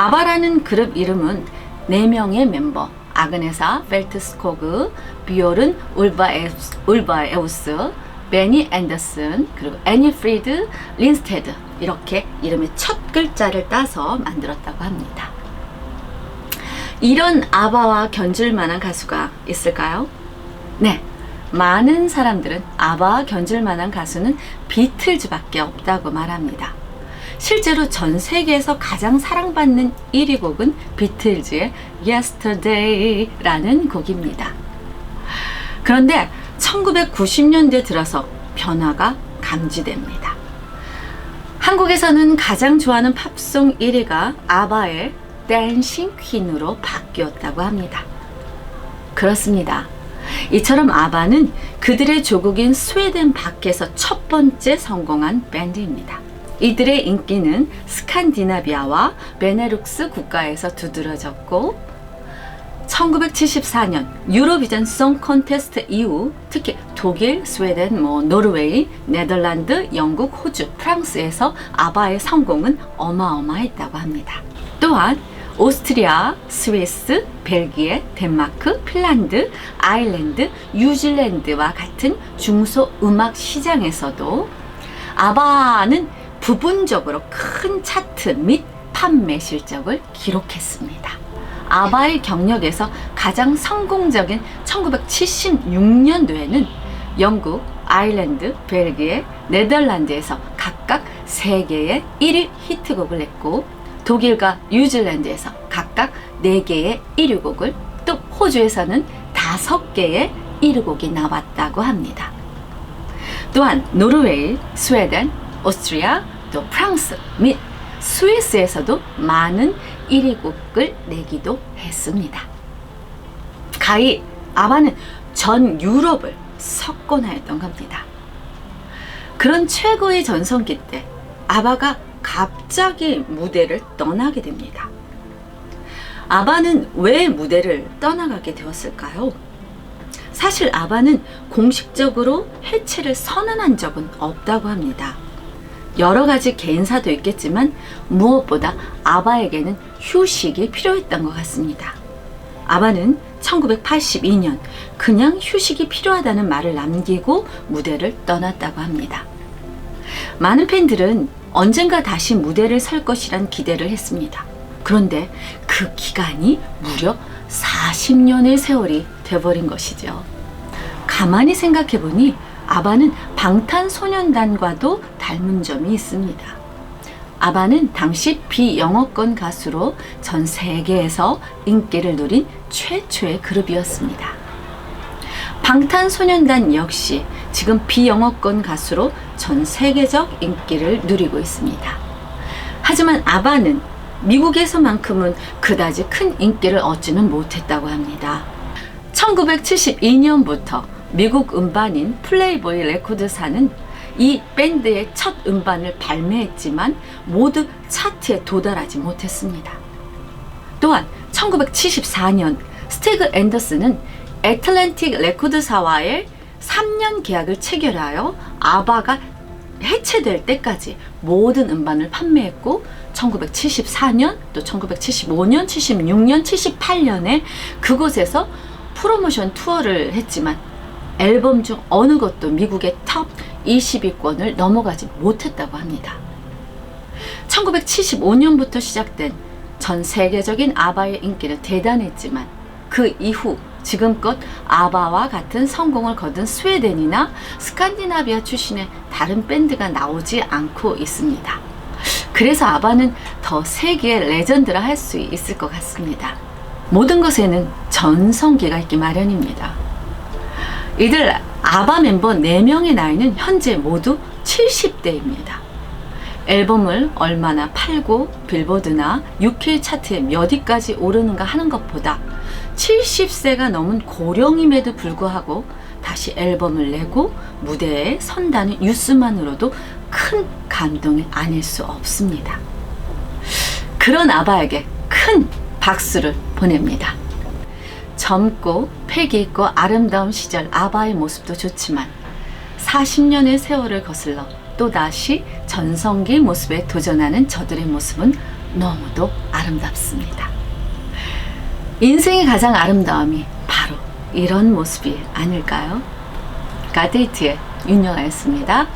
아바라는 그룹 이름은 4명의 멤버 아그네사 펠트스코그, 비올은 울바에우스, 울바에우스, 베니 앤더슨, 그리고 애니 프리드 린스테드 이렇게 이름의 첫 글자를 따서 만들었다고 합니다. 이런 아바와 견줄 만한 가수가 있을까요? 네. 많은 사람들은 아바와 견줄 만한 가수는 비틀즈밖에 없다고 말합니다. 실제로 전 세계에서 가장 사랑받는 1위 곡은 비틀즈의 Yesterday라는 곡입니다. 그런데 1990년대 들어서 변화가 감지됩니다. 한국에서는 가장 좋아하는 팝송 1위가 아바의 댄싱 퀸으로 바뀌었다고 합니다. 그렇습니다. 이처럼 아바는 그들의 조국인 스웨덴 밖에서 첫 번째 성공한 밴드입니다. 이들의 인기는 스칸디나비아와 베네룩스 국가에서 두드러졌고 1974년 유로비전 송 콘테스트 이후 특히 독일, 스웨덴, 뭐 노르웨이, 네덜란드, 영국, 호주, 프랑스에서 아바의 성공은 어마어마했다고 합니다. 또한 오스트리아, 스위스, 벨기에, 덴마크, 핀란드, 아일랜드, 뉴질랜드와 같은 중소 음악 시장에서도 아바는 부분적으로 큰 차트 및 판매 실적을 기록했습니다. 아바의 경력에서 가장 성공적인 1976년도에는 영국, 아일랜드, 벨기에, 네덜란드에서 각각 3개의 1위 히트곡을 냈고 독일과 뉴질랜드에서 각각 4개의 1위 곡을 또 호주에서는 5개의 1위 곡이 나왔다고 합니다. 또한 노르웨이, 스웨덴, 오스트리아, 또 프랑스 및 스위스에서도 많은 1위 곡을 내기도 했습니다. 가히 아바는 전 유럽을 석권하였던 겁니다. 그런 최고의 전성기 때 아바가 갑자기 무대를 떠나게 됩니다. 아바는 왜 무대를 떠나가게 되었을까요? 사실 아바는 공식적으로 해체를 선언한 적은 없다고 합니다. 여러 가지 개인사도 있겠지만 무엇보다 아바에게는 휴식이 필요했던 것 같습니다. 아바는 1982년 그냥 휴식이 필요하다는 말을 남기고 무대를 떠났다고 합니다. 많은 팬들은 언젠가 다시 무대를 설 것이란 기대를 했습니다. 그런데 그 기간이 무려 40년의 세월이 돼버린 것이죠. 가만히 생각해 보니 아바는 방탄소년단과도 닮은 점이 있습니다. 아바는 당시 비영어권 가수로 전 세계에서 인기를 누린 최초의 그룹이었습니다. 방탄소년단 역시 지금 비영어권 가수로 전 세계적 인기를 누리고 있습니다. 하지만 아바는 미국에서만큼은 그다지 큰 인기를 얻지는 못했다고 합니다. 1972년부터 미국 음반인 플레이보이 레코드사는 이 밴드의 첫 음반을 발매했지만 모두 차트에 도달하지 못했습니다. 또한 1974년 스티그 앤더슨은 애틀랜틱 레코드사와의 3년 계약을 체결하여 아바가 해체될 때까지 모든 음반을 판매했고 1974년 또 1975년, 76년, 78년에 그곳에서 프로모션 투어를 했지만 앨범 중 어느 것도 미국의 탑 20위권을 넘어가지 못했다고 합니다. 1975년부터 시작된 전 세계적인 아바의 인기는 대단했지만 그 이후 지금껏 아바와 같은 성공을 거둔 스웨덴이나 스칸디나비아 출신의 다른 밴드가 나오지 않고 있습니다. 그래서 아바는 더 세계의 레전드라 할 수 있을 것 같습니다. 모든 것에는 전성기가 있기 마련입니다. 이들 아바 멤버 4명의 나이는 현재 모두 70대입니다. 앨범을 얼마나 팔고 빌보드나 UK 차트에 몇 위까지 오르는가 하는 것보다 70세가 넘은 고령임에도 불구하고 다시 앨범을 내고 무대에 선다는 뉴스만으로도 큰 감동을 아닐 수 없습니다. 그런 아바에게 큰 박수를 보냅니다. 젊고 패기 있고 아름다운 시절 아바의 모습도 좋지만 40년의 세월을 거슬러 또다시 전성기 모습에 도전하는 저들의 모습은 너무도 아름답습니다. 인생의 가장 아름다움이 바로 이런 모습이 아닐까요? 가데이트의 윤영아였습니다.